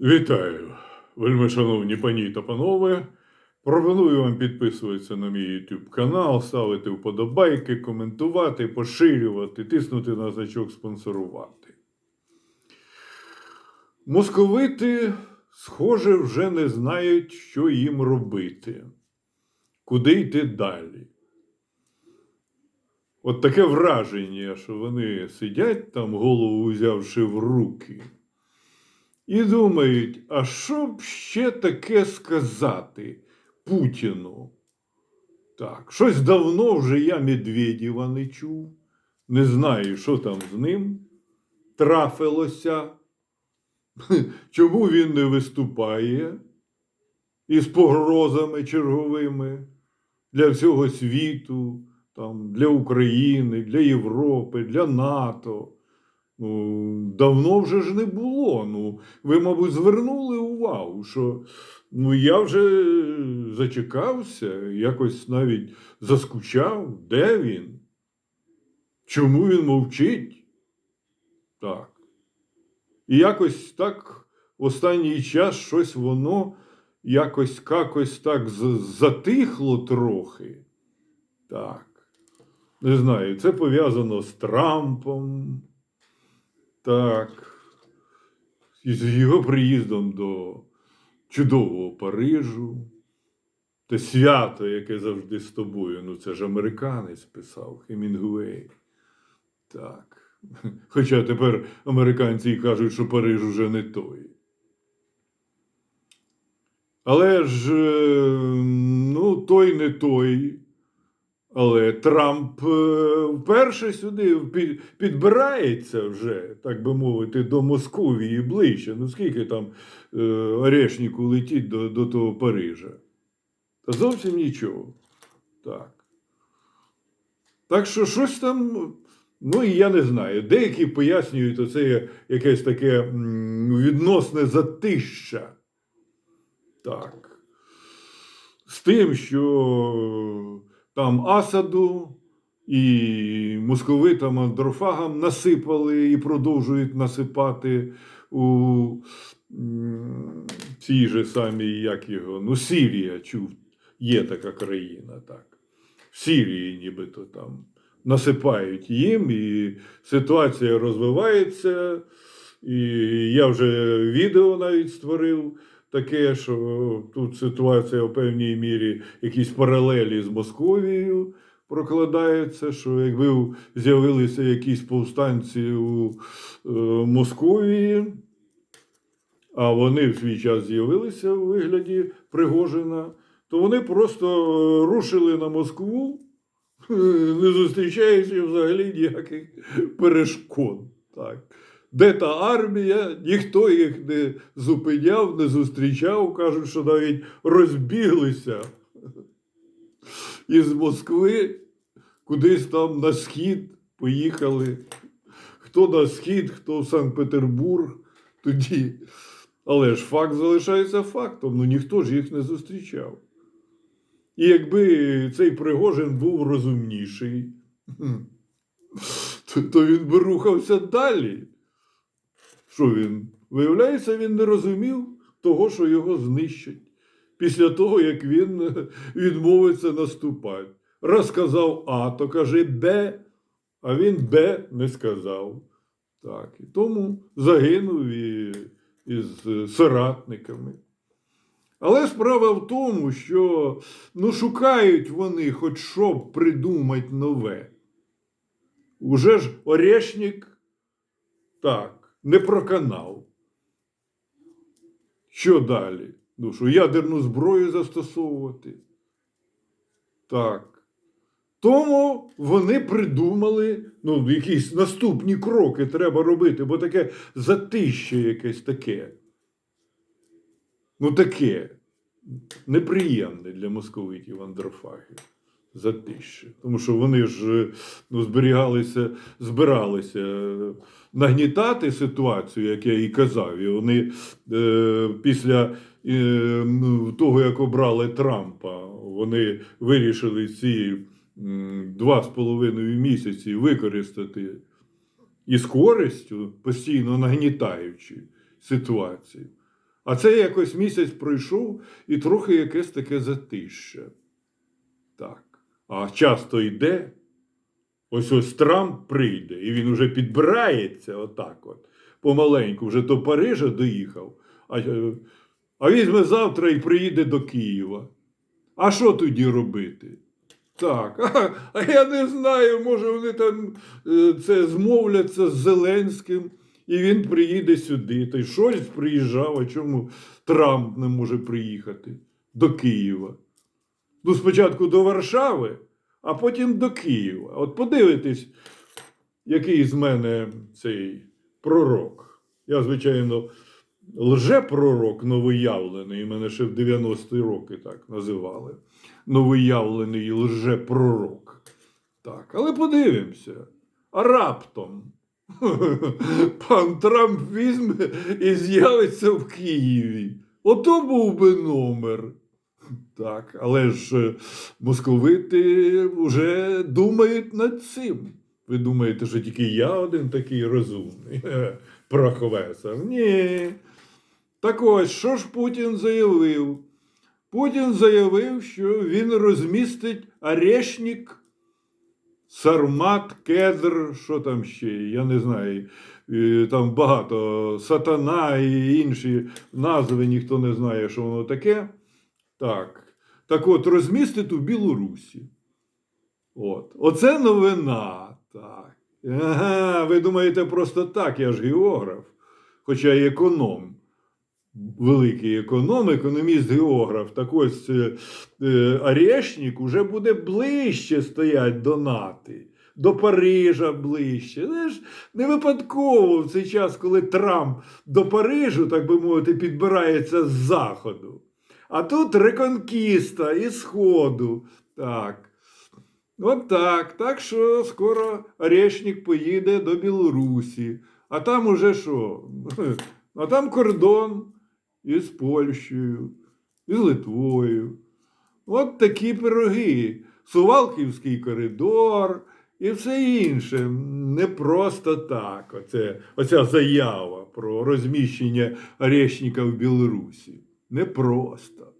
Вітаю, вельми шановні пані та панове. Пропоную вам підписуватися на мій YouTube канал, ставити вподобайки, коментувати, поширювати, тиснути на значок спонсорувати. Московити, схоже, вже не знають, що їм робити, куди йти далі. От таке враження, що вони сидять там, голову взявши в руки. І думають, а що б ще таке сказати Путіну? Так, щось давно вже я Медведєва не чув, не знаю, що там з ним трафилося, чому він не виступає із погрозами черговими для всього світу, там, для України, для Європи, для НАТО. Ну, давно вже ж не було. Ну, ви, мабуть, звернули увагу, що ну, я вже зачекався, якось навіть заскучав, де він? Чому він мовчить? Так. І якось так останній час щось воно якось якось так затихло трохи. Так. Не знаю, це пов'язано з Трампом. Так. І з його приїздом до чудового Парижу. Те свято, яке завжди з тобою. Ну, це ж американець писав Хемінгуей. Так. Хоча тепер американці кажуть, що Париж уже не той. Але ж, е, ну, той не той. Але Трамп е, вперше сюди підбирається вже, так би мовити, до Московії ближче. Ну скільки там е, Орешнику летіть до, до того Парижа? Та зовсім нічого. Так. Так що щось там, ну і я не знаю. Деякі пояснюють оце якесь таке відносне затища. Так. З тим, що там Асаду і московитам андрофагам насипали і продовжують насипати у цій же самій, як його, ну, Сирія, чув, є така країна, так. В Сирії нібито там насипають їм, і ситуація розвивається. І я вже відео навіть створив таке, що тут ситуація в певній мірі якісь паралелі з Московією прокладаються, що якби з'явилися якісь повстанці у е, Московії, а вони в свій час з'явилися у вигляді Пригожина, то вони просто е, рушили на Москву, не зустрічаючи взагалі ніяких перешкод. Так. Де та армія, ніхто їх не зупиняв, не зустрічав. Кажуть, що навіть розбіглися із Москви, кудись там на схід поїхали. Хто на схід, хто в Санкт-Петербург тоді. Але ж факт залишається фактом, ну ніхто ж їх не зустрічав. І якби цей Пригожин був розумніший, то, він би рухався далі. Що він? Виявляється, він не розумів того, що його знищать. Після того, як він е, відмовиться наступати. Раз сказав А, то каже Б, а він Б не сказав. Так. І тому загинув і, із е, соратниками. Але справа в тому, що ну, шукають вони хоч щоб придумати нове. Уже ж Орешник так, не проканав. Що далі? Ну, що ядерну зброю застосовувати? Так. Тому вони придумали, ну, якісь наступні кроки треба робити, бо таке затище якесь таке. Ну, таке неприємне для московитів андрофагів. Затище. Тому що вони ж е, ну, зберігалися, збиралися е, нагнітати ситуацію, як я і казав. І вони е, після е, того, як обрали Трампа, вони вирішили ці два з половиною місяці використати і з користю, постійно нагнітаючи ситуацію. А це якось місяць пройшов і трохи якесь таке затище. Так. А часто йде. Ось ось Трамп прийде, і він вже підбирається отак от. Помаленьку, вже до Парижа доїхав, а, е, а візьме завтра і приїде до Києва. А що тоді робити? Так, а, а я не знаю, може вони там е, це змовляться з Зеленським, і він приїде сюди. Та й Шольц приїжджав, а чому Трамп не може приїхати до Києва? Ну, спочатку до Варшави, а потім до Києва. От подивитесь, який з мене цей пророк. Я, звичайно, лжепророк новоявлений, мене ще в 90-ті роки так називали. Новоявлений лжепророк. Так, але подивимося. А раптом пан Трамп візьме і з'явиться в Києві. Ото був би номер. Так, але ж е, московити вже думають над цим. Ви думаєте, що тільки я один такий розумний професор? Ні. Так ось, що ж Путін заявив? Путін заявив, що він розмістить орешник, сармат, кедр, що там ще, я не знаю. е, Там багато сатана і інші назви, ніхто не знає, що воно таке. Так. Так от, розмістить у Білорусі. От. Оце новина. Так. Ага, ви думаєте просто так, я ж географ, хоча й економ. Великий економ, економіст, географ. Так ось е, е, Орешник уже буде ближче стоять до нати, до Парижа ближче. Це ж не випадково в цей час, коли Трамп до Парижу, так би мовити, підбирається з заходу. А тут реконкіста і сходу. Так. От так. Так що скоро Орешник поїде до Білорусі. А там уже що? А там кордон із Польщею, із Литвою. От такі пироги. Сувалківський коридор і все інше. Не просто так. Оце, оця заява про розміщення Орешника в Білорусі. Не просто.